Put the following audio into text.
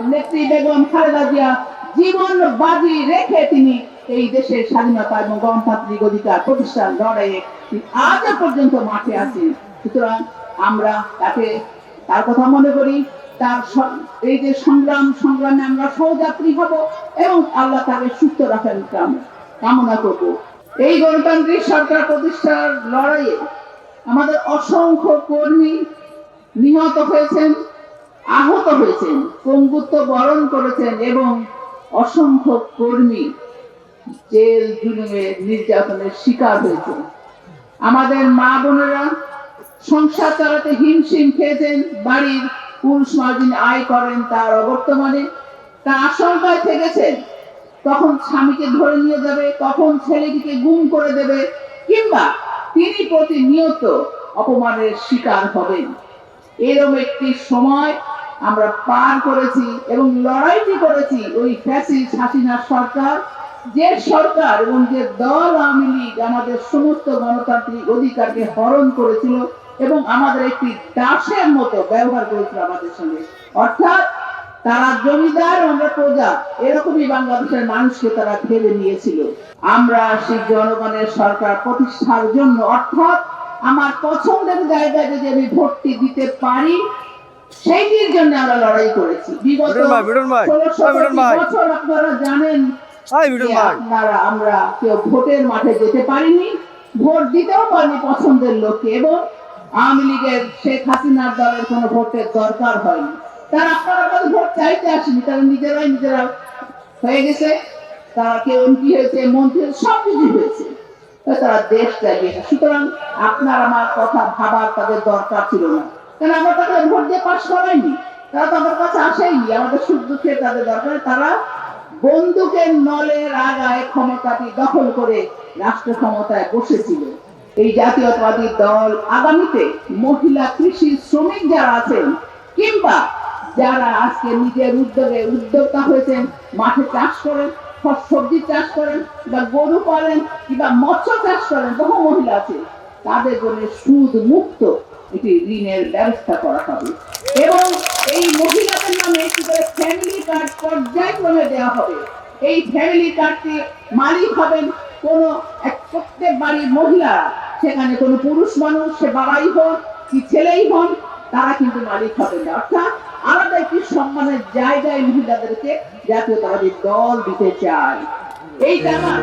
নেত্রী বেগম খালেদা জিয়া জীবন বাজি রেখে তিনি এই দেশের স্বাধীনতা এবং গণতান্ত্রিক অধিকার প্রতিষ্ঠার লড়াইয়ে আজও পর্যন্ত মাঠে আছেন। সুতরাং আমরা তাকে, তার কথা মনে করি, তার এই যে সংগ্রাম, সংগ্রামে আমরা সহযাত্রী হব এবং আল্লাহ তাকে সুস্থ রাখেন কাম- কামনা করব। এই গণতান্ত্রিক সরকার প্রতিষ্ঠার লড়াইয়ে আমাদের অসংখ্য কর্মী নিহত হয়েছেন। আহত হয়েছেন, পঙ্গুত্ব বরণ করেছেন এবং অসংখ্য কর্মী জেল জুলুমের নির্যাতনের শিকার হয়েছে আমাদের মা বোনেরা সংসার চালাতে হিমশিম খেয়েছেন, বাড়ির পুরুষ মার্জিন আয় করেন তার অবর্তমানে। তা আশঙ্কায় থেকেছেন। তখন স্বামীকে ধরে নিয়ে যাবে, তখন ছেলেটিকে গুম করে দেবে, কিংবা তিনি প্রতিনিয়ত অপমানের শিকার হবেন। এরকম একটি সময় আমরা পার করেছি এবং লড়াইটি করেছি ওই ফ্যাসিস্ট হাসিনা সরকার, যে সরকার এবং যে দল আওয়ামী লীগ আমাদের সমস্ত গণতান্ত্রিক অধিকারকে হরণ করেছিল এবং আমাদের একটি দাসের মতো ব্যবহার করেছিল আমাদের সঙ্গে। অর্থাৎ তারা জমিদার আমরা প্রজা, এরকমই বাংলাদেশের মানুষকে তারা ভেবে নিয়েছিল। আমরা সেই জনগণের সরকার প্রতিষ্ঠার জন্য, অর্থাৎ আমার পছন্দের জায়গায় যদি আমি ভর্তি দিতে পারি সেইটির জন্য আমরা লড়াই করেছি। বিগত বিটন ভাই, বিটন ভাই, 16 বিটন ভাই। বছর আপনারা জানেন আপনারা আমরা কেউ ভোটের মাঠে যেতে পারিনি ভোট দিতেও পারিনি পছন্দের লোককে এবং আওয়ামী লীগের শেখ হাসিনার দলের কোনো ভোটের দরকার হয়নি। তারা আপনারা কাছে ভোট চাইতে আসেনি তারা নিজেরাই নিজেরা হয়ে গেছে। তারা কেউ এমপি হয়েছে মন্ত্রী সব কিছু হয়েছে। তারা দেশ চালিয়ে সুতরাং আপনার আমার কথা ভাবার তাদের দরকার ছিল না। কারণ আমরা তাদের ভোট দিয়ে পাশ করাইনি? তারা তো আমার কাছে আসেইনি। আমাদের সুখ দুঃখের তাদের দরকার, তারা বন্দুকের নলের আগায় ক্ষমতাটি দখল করে রাষ্ট্র ক্ষমতায় বসেছিল। এই জাতীয়তাবাদী দল আগামীতে মহিলা কৃষি শ্রমিক যারা আছেন, কিংবা যারা আজকে নিজের উদ্যোগে উদ্যোক্তা হয়েছেন, মাঠে চাষ করেন সবজি চাষ করেন বা গরু পালেন, কিংবা মৎস্য চাষ করেন, বহু মহিলা আছে তাদের জন্য সুদ মুক্ত একটি ঋণের ব্যবস্থা করা হবে। এবং এই মহিলাদের নামে ফ্যামিলি কার্ড পর্যায়ক্রমে দেওয়া হবে। এই ফ্যামিলি কার্ডটি মালিক হবেন কোনো এক প্রত্যেক বাড়ির মহিলা। সেখানে কোনো পুরুষ মানুষ, সে বাবাই হন কি ছেলেই হন তারা কিন্তু মালিক হবেন। না অর্থাৎ আলাদা একটি সম্মানের জায়গায় মহিলাদেরকে জাতীয়তাবাদী দল দিতে চায়। এই জামা